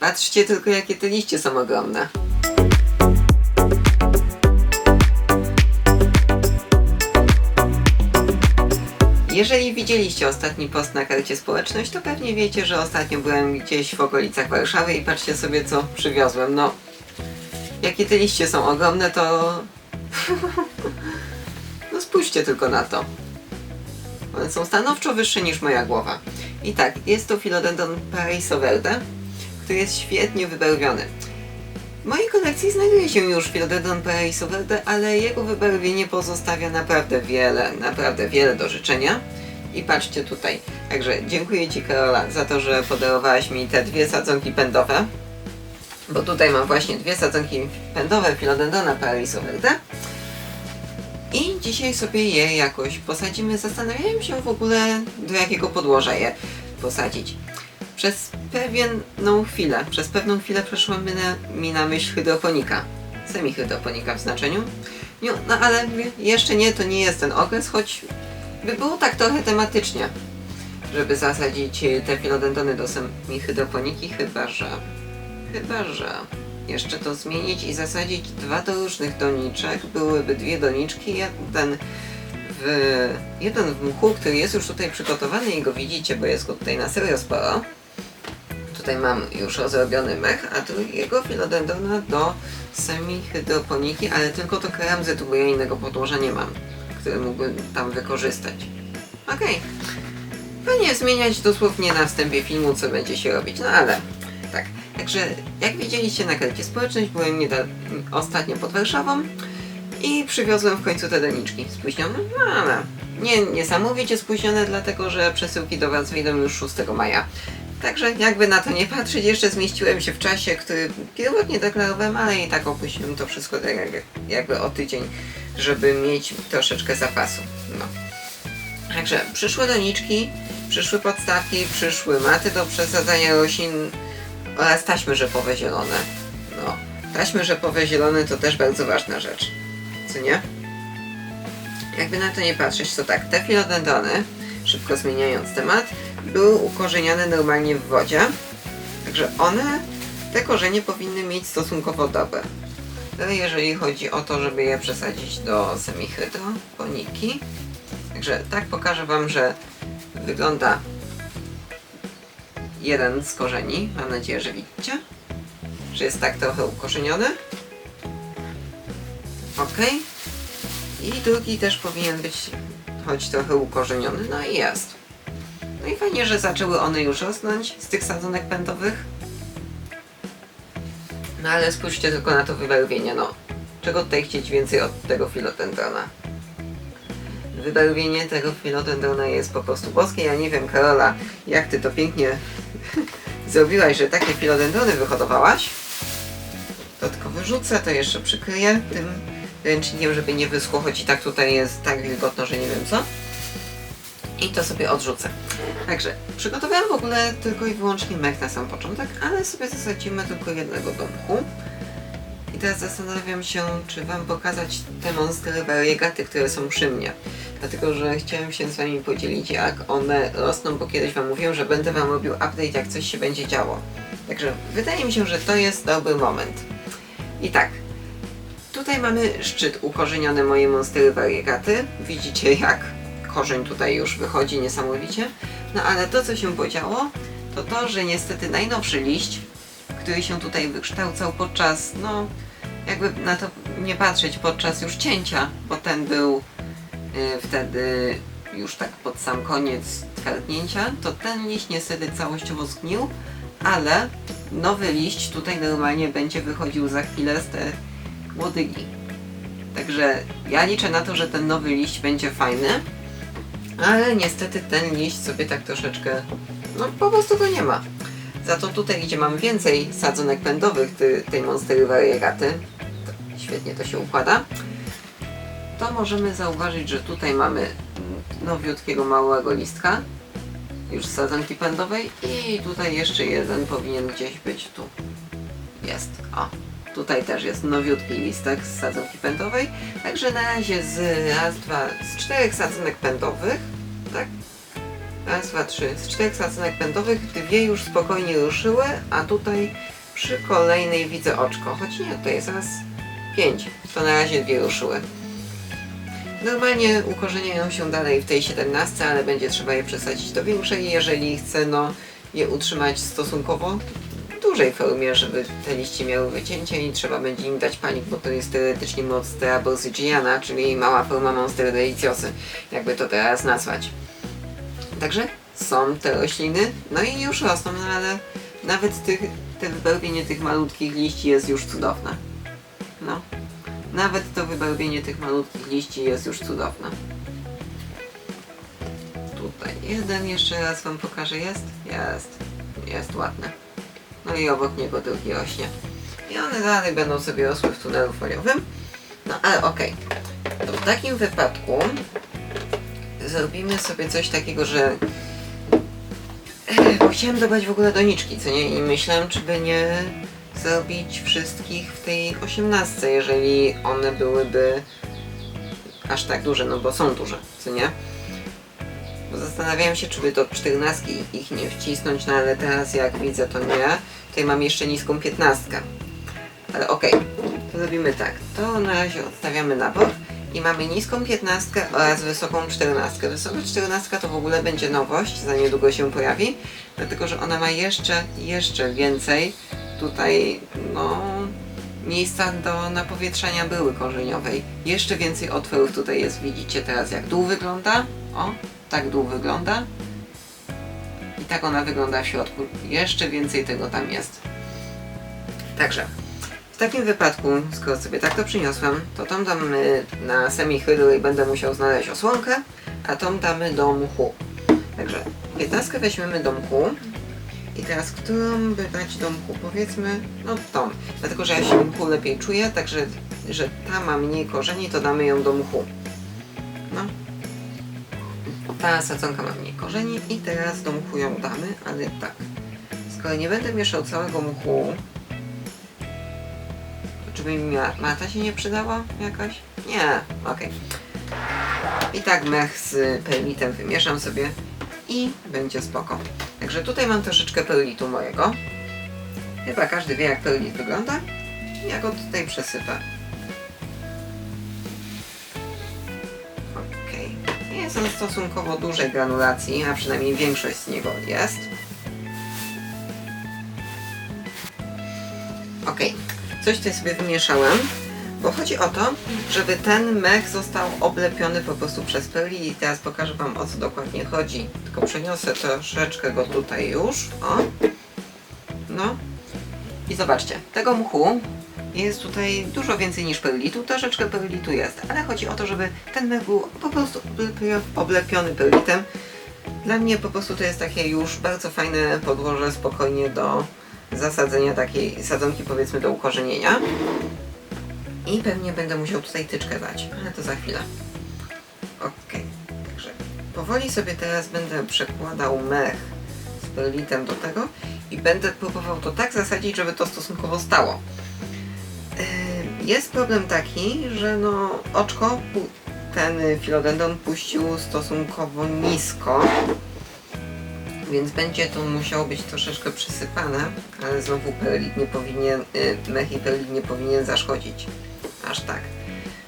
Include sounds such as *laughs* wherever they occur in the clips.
Patrzcie tylko jakie te liście są ogromne. Jeżeli widzieliście ostatni post na karcie społeczność, to pewnie wiecie, że ostatnio byłem gdzieś w okolicach Warszawy i patrzcie sobie co przywiozłem. No, jakie te liście są ogromne, to... *laughs* no spójrzcie tylko na to. One są stanowczo wyższe niż moja głowa. I tak, jest to Philodendron Paraiso Verde, który jest świetnie wybarwiony. W mojej kolekcji znajduje się już Philodendron Paraiso ale jego wybarwienie pozostawia naprawdę wiele, naprawdę wiele do życzenia. I patrzcie tutaj. Także dziękuję Ci Karola za to, że podarowałaś mi te dwie sadzonki pędowe. Bo tutaj mam właśnie dwie sadzonki pędowe Philodendrona Paraiso. I dzisiaj sobie je jakoś posadzimy. Zastanawiałem się w ogóle do jakiego podłoża je posadzić. Przez pewną chwilę, przez pewną chwilę przeszła mi na, mi na myśl hydroponika. Semi-hydroponika w znaczeniu. No, no ale jeszcze nie, to nie jest ten okres, choć by było tak trochę tematycznie, żeby zasadzić te filodendrony do semi-hydroponiki, chyba że... Chyba że... Jeszcze to zmienić i zasadzić dwa do różnych doniczek. Byłyby dwie doniczki, jeden w, jeden w mchu, który jest już tutaj przygotowany i go widzicie, bo jest go tutaj na serio sporo. Tutaj mam już rozrobiony mech, a drugiego filodendrona do semi-hydroponiki, ale tylko to keramzytu, bo ja innego podłoża nie mam, który mógłbym tam wykorzystać. Okej. Fajnie zmieniać dosłownie na wstępie filmu, co będzie się robić, no ale tak. Także jak widzieliście na karcie społeczność, byłem ostatnio pod Warszawą i przywiozłem w końcu te doniczki. Spóźnione? No ale nie niesamowicie spóźnione, dlatego że przesyłki do Was wyjdą już 6 maja. Także jakby na to nie patrzeć, jeszcze zmieściłem się w czasie, który pierwotnie deklarowałem, ale i tak opóźniłem to wszystko tak jakby, jakby o tydzień, żeby mieć troszeczkę zapasu. No. Także przyszły doniczki, przyszły podstawki, przyszły maty do przesadzania roślin oraz taśmy rzepowe zielone. No, taśmy rzepowe zielone to też bardzo ważna rzecz. Co nie? Jakby na to nie patrzeć, to tak, te filodendrony, szybko zmieniając temat, były ukorzeniane normalnie w wodzie. Także one, te korzenie powinny mieć stosunkowo dobre. Ale jeżeli chodzi o to, żeby je przesadzić do semihydroponiki, Także tak pokażę Wam, że wygląda jeden z korzeni. Mam nadzieję, że widzicie, że jest tak trochę ukorzeniony. Ok. I drugi też powinien być choć trochę ukorzeniony. No i jest. I fajnie, że zaczęły one już rosnąć z tych sadzonek pędowych. No ale spójrzcie tylko na to wybarwienie, no. Czego tutaj chcieć więcej od tego filodendrona? Wybarwienie tego filodendrona jest po prostu boskie. Ja nie wiem, Karola, jak ty to pięknie *laughs* zrobiłaś, że takie filodendrony wyhodowałaś. To tylko wyrzucę, to jeszcze przykryję tym ręcznikiem, żeby nie wyschło, choć i tak tutaj jest tak wilgotno, że nie wiem co. I to sobie odrzucę. Także przygotowałem w ogóle tylko i wyłącznie mech na sam początek, ale sobie zasadzimy tylko jednego domku. I teraz zastanawiam się, czy Wam pokazać te monstery variegaty, które są przy mnie. Dlatego, że chciałem się z Wami podzielić, jak one rosną, bo kiedyś Wam mówiłem, że będę Wam robił update, jak coś się będzie działo. Także wydaje mi się, że to jest dobry moment. I tak, tutaj mamy szczyt ukorzeniony moje monstery variegaty. Widzicie, jak korzeń tutaj już wychodzi niesamowicie. No ale to, co się podziało, to to, że niestety najnowszy liść, który się tutaj wykształcał podczas, no, jakby na to nie patrzeć, podczas już cięcia, bo ten był y, wtedy już tak pod sam koniec twardnięcia, to ten liść niestety całościowo zgnił, ale nowy liść tutaj normalnie będzie wychodził za chwilę z te łodygi. Także ja liczę na to, że ten nowy liść będzie fajny, ale niestety ten liść sobie tak troszeczkę, no po prostu go nie ma. Za to tutaj, gdzie mam więcej sadzonek pędowych ty, tej Monstery Variegaty, świetnie to się układa, to możemy zauważyć, że tutaj mamy nowiutkiego małego listka, już z sadzonki pędowej i tutaj jeszcze jeden powinien gdzieś być tu. Jest, o. Tutaj też jest nowiutki listek z sadzonki pędowej. Także na razie z raz, dwa, z czterech sadzonek pędowych, tak? Raz, dwa, trzy. Z czterech sadzonek pędowych dwie już spokojnie ruszyły, a tutaj przy kolejnej widzę oczko, choć nie, to jest zaraz pięć. To na razie dwie ruszyły. Normalnie ukorzeniają się dalej w tej 17, ale będzie trzeba je przesadzić do większej, jeżeli chce no, je utrzymać stosunkowo dużej formie, żeby te liście miały wycięcie i trzeba będzie im dać panik, bo to jest teoretycznie Monstera Borsygiana, czyli mała forma Monstera Deliciosy, jakby to teraz nazwać. Także są te rośliny, no i już rosną, no ale nawet tych, te wybarwienie tych malutkich liści jest już cudowne. No. Nawet to wybarwienie tych malutkich liści jest już cudowne. Tutaj jeden jeszcze raz wam pokażę. Jest? Jest. Jest ładny. No i obok niego drugi rośnie. I one dalej będą sobie rosły w tunelu foliowym. No ale okej. To w takim wypadku zrobimy sobie coś takiego, że bo chciałem dodać w ogóle doniczki, co nie? I myślałem, czy by nie zrobić wszystkich w tej osiemnastce, jeżeli one byłyby aż tak duże, no bo są duże, co nie? Bo zastanawiałem się, czy by do czternastki ich nie wcisnąć, no ale teraz jak widzę, to nie. Tutaj mam jeszcze niską piętnastkę. Ale okej, to robimy tak. To na razie odstawiamy na bok i mamy niską piętnastkę oraz wysoką czternastkę. Wysoka czternastka to w ogóle będzie nowość, za niedługo się pojawi, dlatego że ona ma jeszcze, jeszcze więcej tutaj, no, miejsca do napowietrzania były korzeniowej. Jeszcze więcej otworów tutaj jest, widzicie teraz jak dół wygląda. O, tak dół wygląda. I tak ona wygląda w środku. Jeszcze więcej tego tam jest. Także, w takim wypadku, skoro sobie tak to przyniosłam, to tą damy na semichylu i będę musiał znaleźć osłonkę, a tą damy do mchu. Także 15 weźmiemy do mchu. I teraz, którą by dać do mchu? Powiedzmy, no tą. Dlatego, że ja się mchu lepiej czuję, także, że ta ma mniej korzeni, to damy ją do mchu. Ta sadzonka ma mniej korzeni i teraz do mchu ją damy, ale tak. Skoro nie będę mieszał całego mchu, to czy by mi ma- mata się nie przydała jakaś? Nie, okej. I tak mech z perlitem wymieszam sobie i będzie spoko. Także tutaj mam troszeczkę perlitu mojego. Chyba każdy wie jak perlit wygląda. Ja go tutaj przesypę. On stosunkowo dużej granulacji, a przynajmniej większość z niego jest. Okej. Coś tutaj sobie wymieszałem. Bo chodzi o to, żeby ten mech został oblepiony po prostu przez perli i teraz pokażę Wam o co dokładnie chodzi. Tylko przeniosę troszeczkę go tutaj już. O. No. I zobaczcie, tego mchu jest tutaj dużo więcej niż perlitu, troszeczkę perlitu jest, ale chodzi o to, żeby ten mech był po prostu oblepio- oblepiony perlitem. Dla mnie po prostu to jest takie już bardzo fajne podłoże spokojnie do zasadzenia takiej sadzonki powiedzmy do ukorzenienia. I pewnie będę musiał tutaj tyczkę dać, ale to za chwilę. Okej, także powoli sobie teraz będę przekładał mech z perlitem do tego i będę próbował to tak zasadzić, żeby to stosunkowo stało. Yy, Jest problem taki, że no oczko ten filodendron puścił stosunkowo nisko, więc będzie to musiało być troszeczkę przysypane, ale znowu perlit nie powinien, y, mech i perlit nie powinien zaszkodzić. Aż tak.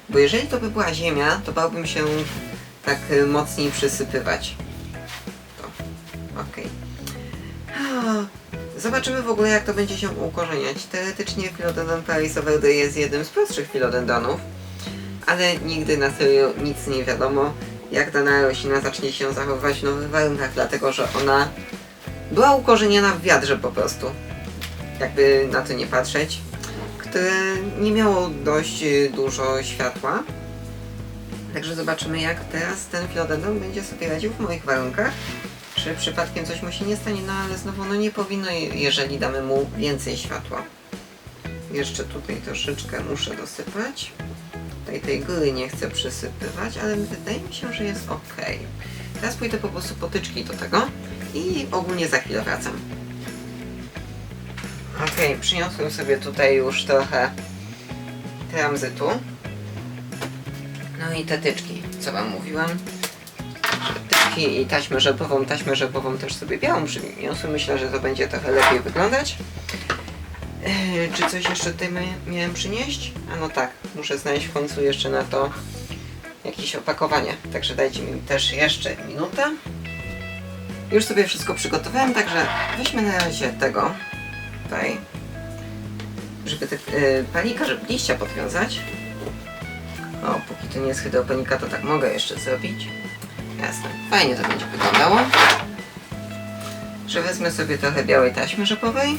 Bo jeżeli to by była ziemia, to bałbym się tak mocniej przysypywać. Zobaczymy w ogóle jak to będzie się ukorzeniać. Teoretycznie Philodendron Parisoverde jest jednym z prostszych filodendronów, ale nigdy na serio nic nie wiadomo jak dana roślina zacznie się zachowywać w nowych warunkach, dlatego że ona była ukorzeniona w wiadrze po prostu. Jakby na to nie patrzeć które nie miało dość y, dużo światła. Także zobaczymy jak teraz ten filodendron będzie sobie radził w moich warunkach. Czy przypadkiem coś mu się nie stanie, no ale znowu no nie powinno, je- jeżeli damy mu więcej światła. Jeszcze tutaj troszeczkę muszę dosypać. Tutaj tej góry nie chcę przysypywać, ale wydaje mi się, że jest ok. Teraz pójdę po prostu potyczki do tego i ogólnie za chwilę wracam. Okej, przyniosłem sobie tutaj już trochę tranzytu. No i te tyczki, co wam mówiłam. Tyczki i taśmę rzepową, taśmę rzepową też sobie białą przyniosłem. Myślę, że to będzie trochę lepiej wyglądać. Eee, czy coś jeszcze tutaj mia- miałem przynieść? A no tak, muszę znaleźć w końcu jeszcze na to jakieś opakowanie. Także dajcie mi też jeszcze minutę. Już sobie wszystko przygotowałem, także weźmy na razie tego tutaj, żeby te yy, palika, żeby liścia podwiązać. O, póki to nie jest hydroponika, to tak mogę jeszcze zrobić. Jasne, fajnie to będzie wyglądało. Że wezmę sobie trochę białej taśmy rzepowej,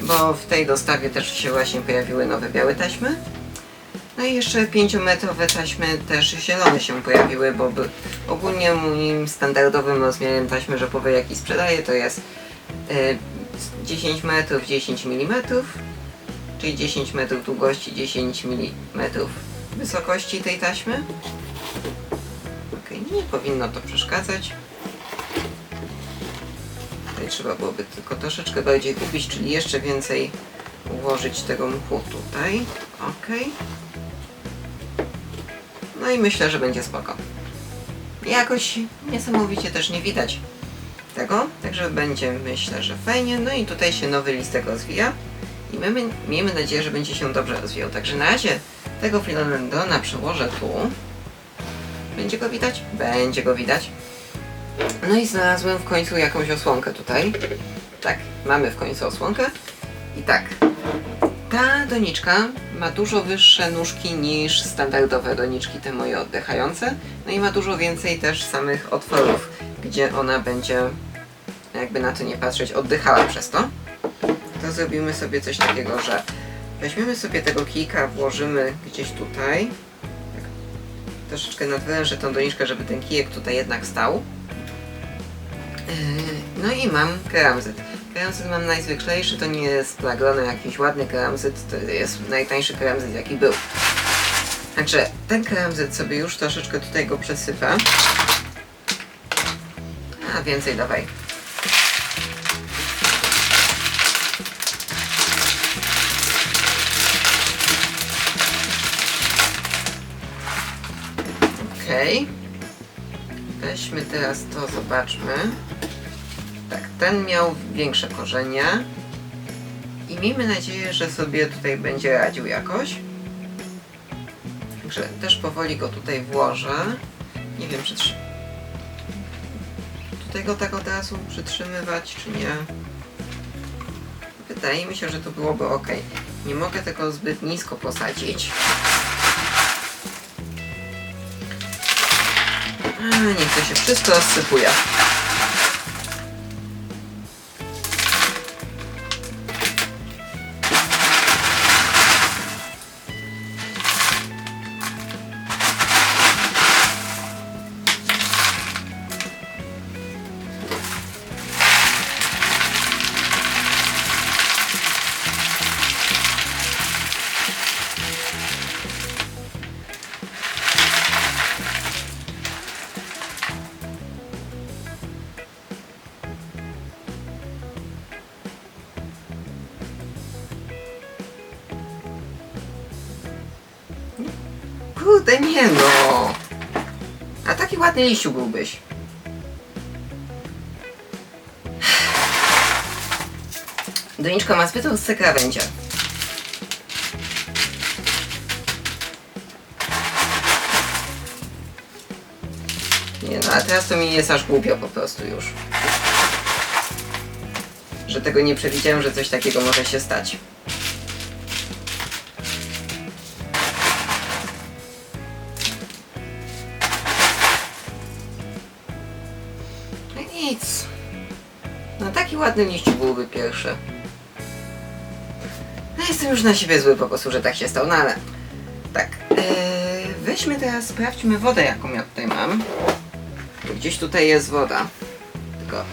bo w tej dostawie też się właśnie pojawiły nowe białe taśmy. No i jeszcze 5-metrowe taśmy też zielone się pojawiły, bo ogólnie moim standardowym rozmiarem taśmy rzepowej jaki sprzedaję to jest y, 10 metrów 10 mm, czyli 10 metrów długości 10 mm wysokości tej taśmy. Nie powinno to przeszkadzać. Tutaj trzeba byłoby tylko troszeczkę bardziej kupić, czyli jeszcze więcej ułożyć tego mchu tutaj. Ok. No i myślę, że będzie spoko. Jakoś niesamowicie też nie widać tego, także będzie myślę, że fajnie. No i tutaj się nowy listek rozwija i mamy, miejmy nadzieję, że będzie się dobrze rozwijał. Także na razie tego filodendrona przełożę tu. Będzie go widać? Będzie go widać. No i znalazłem w końcu jakąś osłonkę tutaj. Tak, mamy w końcu osłonkę. I tak, ta doniczka ma dużo wyższe nóżki niż standardowe doniczki, te moje oddychające. No i ma dużo więcej też samych otworów, gdzie ona będzie, jakby na to nie patrzeć, oddychała przez to. To zrobimy sobie coś takiego, że weźmiemy sobie tego kijka, włożymy gdzieś tutaj. Troszeczkę nadwężę tą doniczkę, żeby ten kijek tutaj jednak stał. Yy, No i mam keramzyt. Keramzyt mam najzwyklejszy, to nie jest plagrony jakiś ładny keramzyt, to jest najtańszy keramzyt jaki był. Także ten keramzyt sobie już troszeczkę tutaj go przesypę. A więcej dawaj. Weźmy teraz to, zobaczmy. Tak, ten miał większe korzenie. I miejmy nadzieję, że sobie tutaj będzie radził jakoś. Także też powoli go tutaj włożę. Nie wiem, przytrzy... Tutaj go tak od razu przytrzymywać, czy nie? Wydaje mi się, że to byłoby ok. Nie mogę tego zbyt nisko posadzić. A, niech to się wszystko rozsypuje. Kurde, nie no! A taki ładny liściu byłbyś. Doniczka ma zbyt tłuste krawędzie. Nie no, a teraz to mi jest aż głupio po prostu już. Że tego nie przewidziałem, że coś takiego może się stać. Nic. No taki ładny liść byłby pierwszy. No jestem już na siebie zły po prostu, że tak się stało, no ale... Tak, yy, weźmy teraz, sprawdźmy wodę jaką ja tutaj mam. Gdzieś tutaj jest woda. Tylko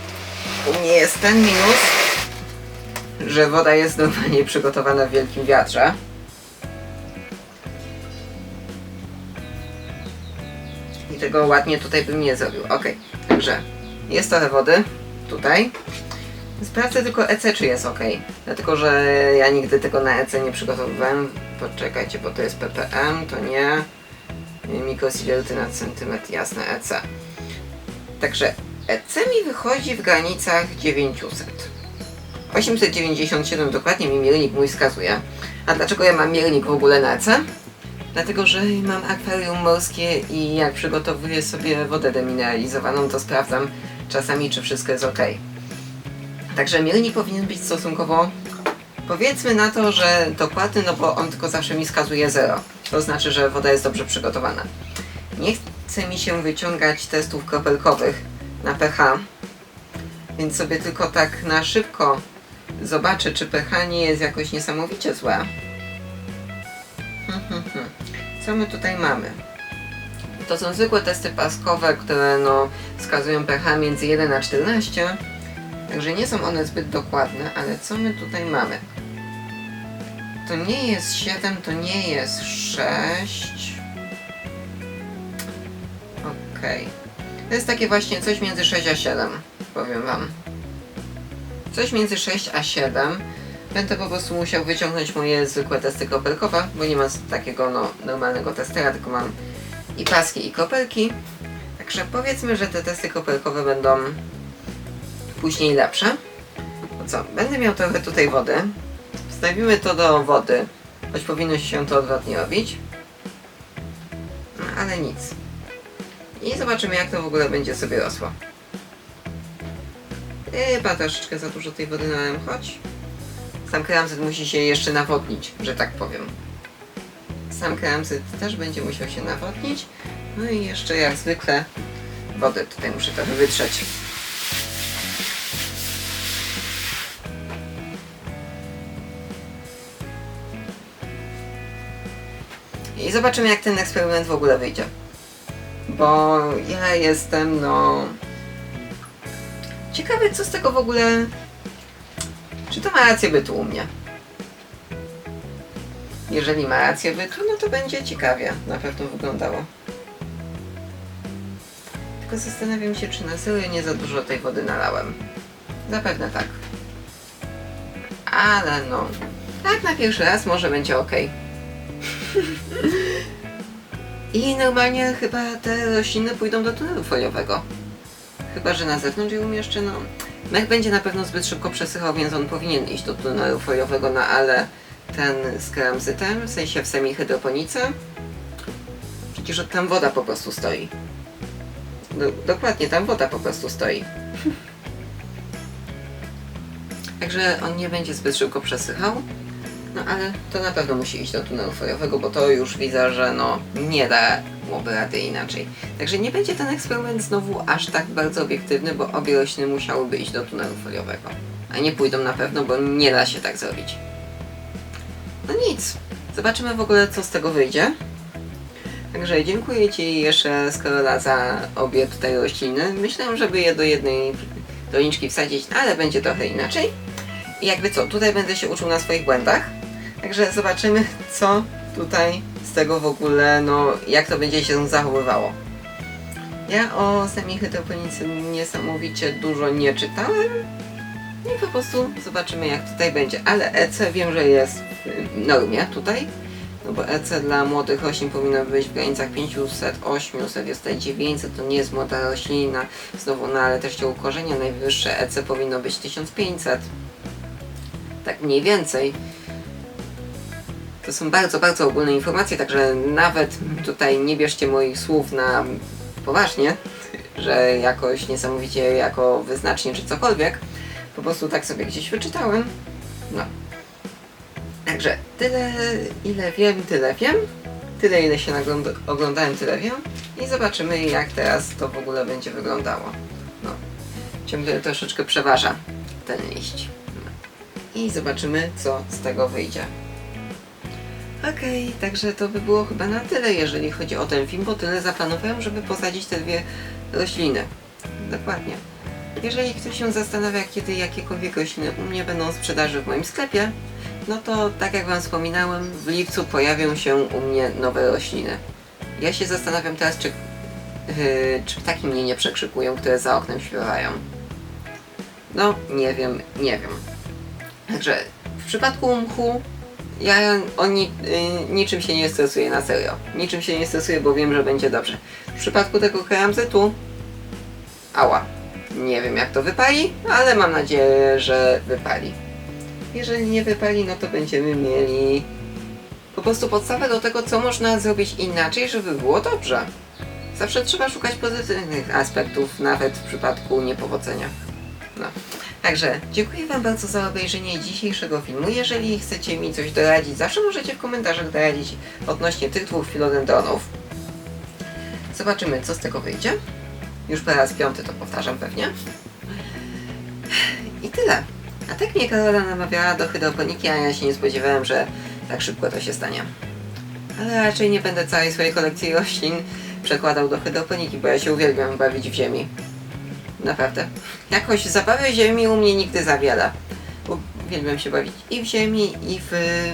u mnie jest ten minus, że woda jest normalnie przygotowana w wielkim wiatrze. I tego ładnie tutaj bym nie zrobił. Ok, także jest trochę wody tutaj. Sprawdzę tylko EC, czy jest ok. Dlatego, że ja nigdy tego na EC nie przygotowywałem. Poczekajcie, bo to jest ppm, to nie. Mikrosiewerty na centymetr, jasne, EC. Także EC mi wychodzi w granicach 900. 897 dokładnie mi miernik mój wskazuje. A dlaczego ja mam miernik w ogóle na C? Dlatego, że mam akwarium morskie i jak przygotowuję sobie wodę demineralizowaną, to sprawdzam czasami, czy wszystko jest ok. Także miernik powinien być stosunkowo, powiedzmy na to, że dokładny, no bo on tylko zawsze mi wskazuje 0. To znaczy, że woda jest dobrze przygotowana. Nie chce mi się wyciągać testów kropelkowych na pH, więc sobie tylko tak na szybko zobaczę, czy pH nie jest jakoś niesamowicie złe. Hmm, hmm, hmm. Co my tutaj mamy? To są zwykłe testy paskowe, które no, wskazują pH między 1 a 14. Także nie są one zbyt dokładne, ale co my tutaj mamy? To nie jest 7, to nie jest 6. Okej. To jest takie właśnie coś między 6 a 7, powiem wam. Coś między 6 a 7. Będę po prostu musiał wyciągnąć moje zwykłe testy kropelkowe, bo nie mam takiego no, normalnego testera, tylko mam i paski i kropelki. Także powiedzmy, że te testy kropelkowe będą później lepsze. No co, będę miał trochę tutaj wody. Wstawimy to do wody, choć powinno się to odwrotnie robić. No, ale nic. I zobaczymy jak to w ogóle będzie sobie rosło. Chyba troszeczkę za dużo tej wody nalałem, chodź. Sam keramzyt musi się jeszcze nawodnić, że tak powiem. Sam keramzyt też będzie musiał się nawodnić. No i jeszcze jak zwykle wodę tutaj muszę trochę wytrzeć. I zobaczymy jak ten eksperyment w ogóle wyjdzie. Bo ja jestem no... Ciekawy co z tego w ogóle... Czy to ma rację bytu u mnie? Jeżeli ma rację bytu, no to będzie ciekawie na pewno wyglądało. Tylko zastanawiam się, czy na serio nie za dużo tej wody nalałem. Zapewne tak. Ale no, tak na pierwszy raz może będzie ok. *laughs* I normalnie chyba te rośliny pójdą do tunelu foliowego. Chyba, że na zewnątrz je umieszczę, no. Mech będzie na pewno zbyt szybko przesychał, więc on powinien iść do tunelu foliowego, no ale ten z keramzytem, w sensie w semihydroponice, przecież tam woda po prostu stoi. Do, dokładnie, tam woda po prostu stoi. *laughs* Także on nie będzie zbyt szybko przesychał. No ale to na pewno musi iść do tunelu foliowego, bo to już widzę, że no nie dałoby rady inaczej. Także nie będzie ten eksperyment znowu aż tak bardzo obiektywny, bo obie rośliny musiałyby iść do tunelu foliowego. A nie pójdą na pewno, bo nie da się tak zrobić. No nic. Zobaczymy w ogóle co z tego wyjdzie. Także dziękuję Ci jeszcze Skorola za obie tutaj rośliny. Myślałem, żeby je do jednej doniczki wsadzić, no ale będzie trochę inaczej. I jakby co, tutaj będę się uczył na swoich błędach. Także zobaczymy, co tutaj z tego w ogóle, no jak to będzie się zachowywało. Ja o semihydroponicy niesamowicie dużo nie czytałem. I po prostu zobaczymy jak tutaj będzie. Ale EC wiem, że jest normie tutaj. No bo EC dla młodych roślin powinno być w granicach 500, 800, jest tutaj 900, to nie jest młoda roślina. Znowu na ale też u korzenia najwyższe EC powinno być 1500. Tak mniej więcej. To są bardzo, bardzo ogólne informacje, także nawet tutaj nie bierzcie moich słów na poważnie, że jakoś niesamowicie jako wyznacznie czy cokolwiek. Po prostu tak sobie gdzieś wyczytałem. No. Także tyle, ile wiem, tyle wiem. Tyle, ile się oglądałem, tyle wiem. I zobaczymy, jak teraz to w ogóle będzie wyglądało. No. Ciągle troszeczkę przeważa ten liść. No. I zobaczymy, co z tego wyjdzie. Okej, także to by było chyba na tyle, jeżeli chodzi o ten film, bo tyle zaplanowałem, żeby posadzić te dwie rośliny. Dokładnie. Jeżeli ktoś się zastanawia, kiedy jakiekolwiek rośliny u mnie będą w sprzedaży w moim sklepie, no to tak jak Wam wspominałem, w lipcu pojawią się u mnie nowe rośliny. Ja się zastanawiam teraz, czy, yy, czy ptaki mnie nie przekrzykują, które za oknem śpiewają. No, nie wiem, nie wiem. Także w przypadku mchu ja o ni, y, niczym się nie stresuję na serio. Niczym się nie stresuję, bo wiem, że będzie dobrze. W przypadku tego keramzytu ała. Nie wiem jak to wypali, ale mam nadzieję, że wypali. Jeżeli nie wypali, no to będziemy mieli po prostu podstawę do tego, co można zrobić inaczej, żeby było dobrze. Zawsze trzeba szukać pozytywnych aspektów, nawet w przypadku niepowodzenia. No. Także dziękuję Wam bardzo za obejrzenie dzisiejszego filmu. Jeżeli chcecie mi coś doradzić, zawsze możecie w komentarzach doradzić odnośnie tych dwóch filodendronów. Zobaczymy, co z tego wyjdzie. Już po raz piąty to powtarzam pewnie. I tyle. A tak mnie Karola namawiała do hydroponiki, a ja się nie spodziewałem, że tak szybko to się stanie. Ale raczej nie będę całej swojej kolekcji roślin przekładał do hydroponiki, bo ja się uwielbiam bawić w ziemi. Naprawdę. Jakoś zabawy ziemi u mnie nigdy za wiele. Uwielbiam się bawić i w ziemi, i w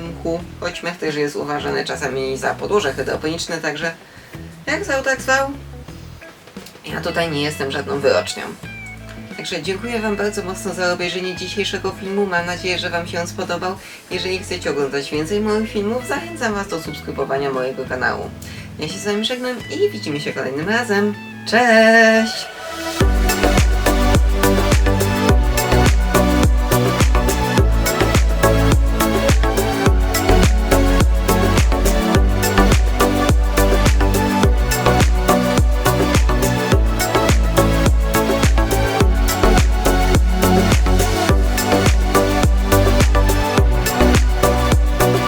mchu, choć mech też jest uważany czasami za podłoże hydroponiczne, także jak zwał, tak zwał. Ja tutaj nie jestem żadną wyrocznią. Także dziękuję Wam bardzo mocno za obejrzenie dzisiejszego filmu. Mam nadzieję, że Wam się on spodobał. Jeżeli chcecie oglądać więcej moich filmów, zachęcam Was do subskrybowania mojego kanału. Ja się z Wami żegnam i widzimy się kolejnym razem. Cześć!